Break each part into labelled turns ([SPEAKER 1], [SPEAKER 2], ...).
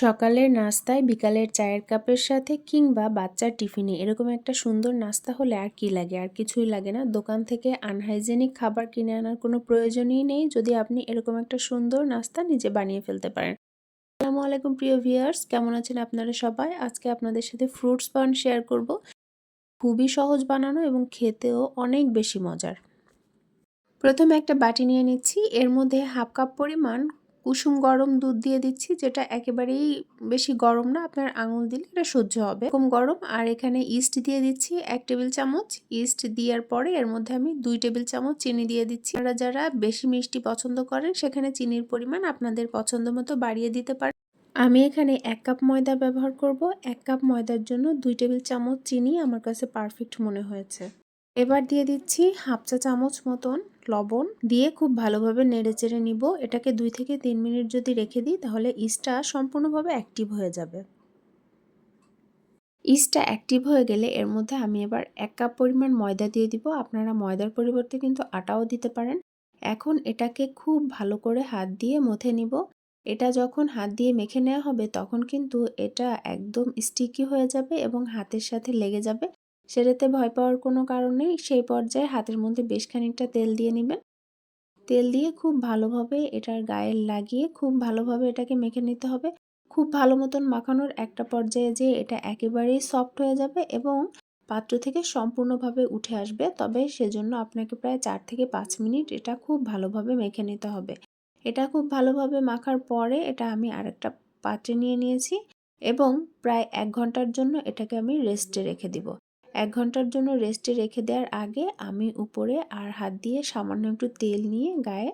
[SPEAKER 1] সকালের নাস্তায়, বিকালের চায়ের কাপের সাথে কিংবা বাচ্চার টিফিনে এরকম একটা সুন্দর নাস্তা হলে আর কি লাগে? আর কিছুই লাগে না। দোকান থেকে আনহাইজেনিক খাবার কিনে আনার কোনো প্রয়োজনই নেই যদি আপনি এরকম একটা সুন্দর নাস্তা নিজে বানিয়ে ফেলতে পারেন। আসসালামু আলাইকুম প্রিয় ভিউয়ার্স, কেমন আছেন আপনারা সবাই? আজকে আপনাদের সাথে ফ্রুটস পান শেয়ার করব। খুবই সহজ বানানো এবং খেতেও অনেক বেশি মজার। প্রথমে একটা বাটি নিয়ে নিচ্ছি। এর মধ্যে হাফ কাপ পরিমাণ কুসুম গরম দুধ দিয়ে দিচ্ছি, যেটা একেবারেই বেশি গরম না, আপনার আঙুল দিলে এটা সহ্য হবে। কম গরম, আর এখানে ইস্ট দিয়ে দিচ্ছি এক টেবিল চামচ। ইস্ট দেওয়ার পরে এর মধ্যে আমি দুই টেবিল চামচ চিনি দিয়ে দিচ্ছি। আপনারা যারা বেশি মিষ্টি পছন্দ করেন, সেখানে চিনির পরিমাণ আপনাদের পছন্দ মতো বাড়িয়ে দিতে পারেন আমি এখানে এক কাপ ময়দা ব্যবহার করব। এক কাপ ময়দার জন্য দুই টেবিল চামচ চিনি আমার কাছে পারফেক্ট মনে হয়েছে। এবার দিয়ে দিচ্ছি হাফ চা চামচ মতন লবণ দিয়ে খুব ভালোভাবে নেড়ে চেড়ে নিব। এটাকে দুই থেকে তিন মিনিট যদি রেখে দিই, তাহলে ইস্টটা সম্পূর্ণভাবে অ্যাক্টিভ হয়ে যাবে। ইস্টটা অ্যাক্টিভ হয়ে গেলে এর মধ্যে আমি এবার এক কাপ পরিমাণ ময়দা দিয়ে দিব। আপনারা ময়দার পরিবর্তে কিন্তু আটাও দিতে পারেন। এখন এটাকে খুব ভালো করে হাত দিয়ে মথে নিব। এটা যখন হাত দিয়ে মেখে নেওয়া হবে, তখন কিন্তু এটা একদম স্টিকি হয়ে যাবে এবং হাতের সাথে লেগে যাবে। সেটাতে ভয় পাওয়ার কোনো কারণ নেই। সেই পর্যায়ে হাতের মধ্যে বেশ খানিকটা তেল দিয়ে নেবেন। তেল দিয়ে খুব ভালোভাবে এটার গায়ে লাগিয়ে খুব ভালোভাবে এটাকে মেখে নিতে হবে। খুব ভালো মতন মাখানোর একটা পর্যায়ে যে এটা একেবারেই সফট হয়ে যাবে এবং পাত্র থেকে সম্পূর্ণভাবে উঠে আসবে। তবে সেজন্য আপনাকে প্রায় চার থেকে পাঁচ মিনিট এটা খুব ভালোভাবে মেখে নিতে হবে। এটা খুব ভালোভাবে মাখার পরে এটা আমি আরেকটা পাত্রে নিয়ে নিয়েছি এবং প্রায় এক ঘণ্টার জন্য এটাকে আমি রেস্টে রেখে দিব। এক ঘণ্টার জন্য রেস্টে রেখে দেওয়ার আগে আমি উপরে আর হাত দিয়ে সামান্য একটু তেল নিয়ে গায়ে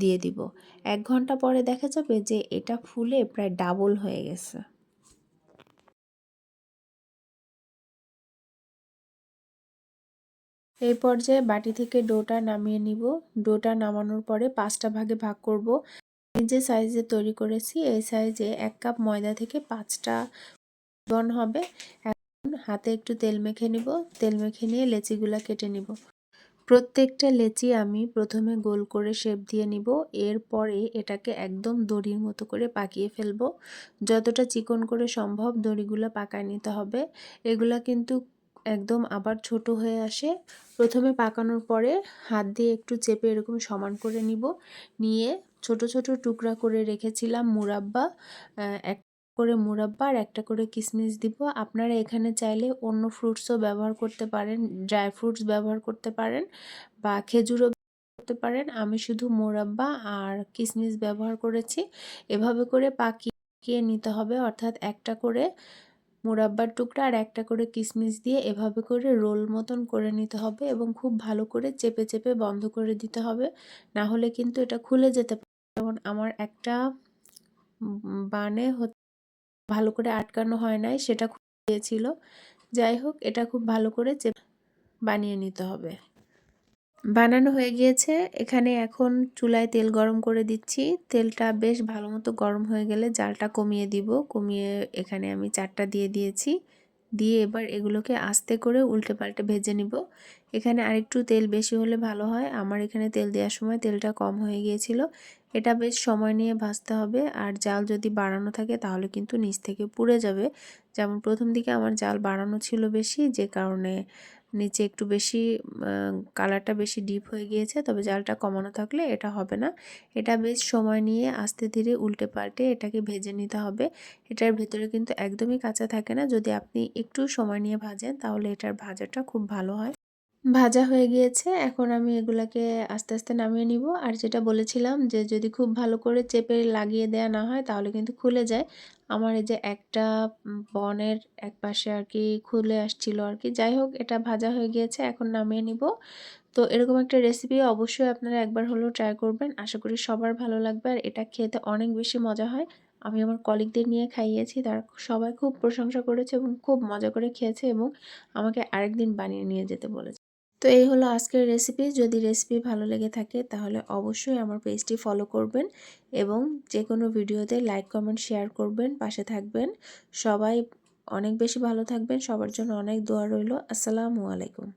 [SPEAKER 1] দিয়ে দিব। এক ঘণ্টা পরে দেখা যাবে যে এটা ফুলে প্রায় ডাবল হয়ে গেছে। এই পর্যায়ে বাটি থেকে ডোটা নামিয়ে নিব। ডোটা নামানোর পরে পাঁচটা ভাগে ভাগ করব। যে সাইজে তৈরি করেছি, এই সাইজে এক কাপ ময়দা থেকে পাঁচটা বন হবে। হাতে একটু তেল মেখে নিব। তেল মেখে নিয়ে লেচিগুলা কেটে নিব। প্রত্যেকটা লেচি আমি প্রথমে গোল করে শেপ দিয়ে নিব। এরপরে এটাকে একদম দড়ির মতো করে পাকিয়ে ফেলব। যতটা চিকন করে সম্ভব দড়িগুলো পাকায় নিতে হবে। এগুলা কিন্তু একদম আবার ছোট হয়ে আসে। প্রথমে পাকানোর পরে হাত দিয়ে একটু চেপে এরকম সমান করে নিব। নিয়ে ছোট ছোট টুকরা করে রেখেছিলাম মুরাব্বা এক করে মুরাব্বা আর একটা করে কিশমিশ দিব। আপনারা এখানে চাইলে অন্য ফ্রুটসও ব্যবহার করতে পারেন ড্রাই ফ্রুটস ব্যবহার করতে পারেন বা খেজুরও করতে পারেন। আমি শুধু মোরাব্বা আর কিশমিশ ব্যবহার করেছি। এভাবে করে পাকিয়ে নিতে হবে, অর্থাৎ একটা করে মুরাব্বার টুকরা আর একটা করে কিশমিশ দিয়ে এভাবে করে রোল মতন করে নিতে হবে এবং খুব ভালো করে চেপে চেপে বন্ধ করে দিতে হবে। না হলে কিন্তু এটা খুলে যেতে পারে। যেমন আমার একটা বানে ভালো করে আটকানো হয় নাই, সেটা দিয়েছিল। যাই হোক, এটা খুব ভালো করে বানিয়ে নিতে হবে। বানানো হয়ে গিয়েছে। এখানে এখন চুলায় তেল গরম করে দিচ্ছি। তেলটা বেশ ভালো মতো গরম হয়ে গেলে জালটা কমিয়ে দিব। কমিয়ে এখানে আমি চারটা দিয়ে দিয়েছি। দিয়ে এবার এগুলোকে আস্তে করে উল্টে পাল্টে ভেজে নিব। এখানে আরেকটু তেল বেশি হলে ভালো হয়। আমার এখানে তেল দেওয়ার সময় তেলটা কম হয়ে গিয়েছিল। এটা বেশ সময় নিয়ে ভাজতে হবে। আর জাল যদি বাড়ানো থাকে তাহলে কিন্তু নিচ থেকে পুড়ে যাবে। যেমন প্রথম দিকে আমার জাল বাড়ানো ছিল বেশি, যে কারণে নিচে একটু বেশি কালারটা বেশি ডিপ হয়ে গিয়েছে। তবে জালটা কমানো থাকলে এটা হবে না। এটা বেশ সময় নিয়ে আস্তে ধীরে উল্টে পাল্টে এটাকে ভেজে নিতে হবে। এটার ভেতরে কিন্তু একদমই কাঁচা থাকে না। যদি আপনি একটু সময় নিয়ে ভাজেন তাহলে এটার ভাজাটা খুব ভালো হয়। ভাজা হয়ে গিয়েছে, এখন আমি এগুলাকে আস্তে আস্তে নামিয়ে নিব। আর যেটা বলেছিলাম যে, যদি খুব ভালো করে চেপে লাগিয়ে দেয়া না হয়, তাহলে কিন্তু খুলে যায়। আমার এই যে একটা বনের এক পাশে আর কি খুলে আসছিল আর কি যাই হোক, এটা ভাজা হয়ে গিয়েছে, এখন নামিয়ে নিব। তো এরকম একটা রেসিপি অবশ্যই আপনারা একবার হলেও ট্রাই করবেন। আশা করি সবার ভালো লাগবে। আর এটা খেতে অনেক বেশি মজা হয়। আমি আমার কলিগদের নিয়ে খাইয়েছি, তারা সবাই খুব প্রশংসা করেছে এবং খুব মজা করে খেয়েছে এবং আমাকে আরেকদিন বানিয়ে নিয়ে যেতে বলেছে। তো এই হলো আজকের রেসিপি যদি রেসিপি ভালো লেগে থাকে তাহলে অবশ্যই আমার পেজটি ফলো করবেন এবং যে কোনো ভিডিওতে লাইক কমেন্ট শেয়ার করবেন, পাশে থাকবেন। সবাই অনেক বেশি ভালো থাকবেন। সবার জন্য অনেক দোয়া রইল। আসসালামু আলাইকুম।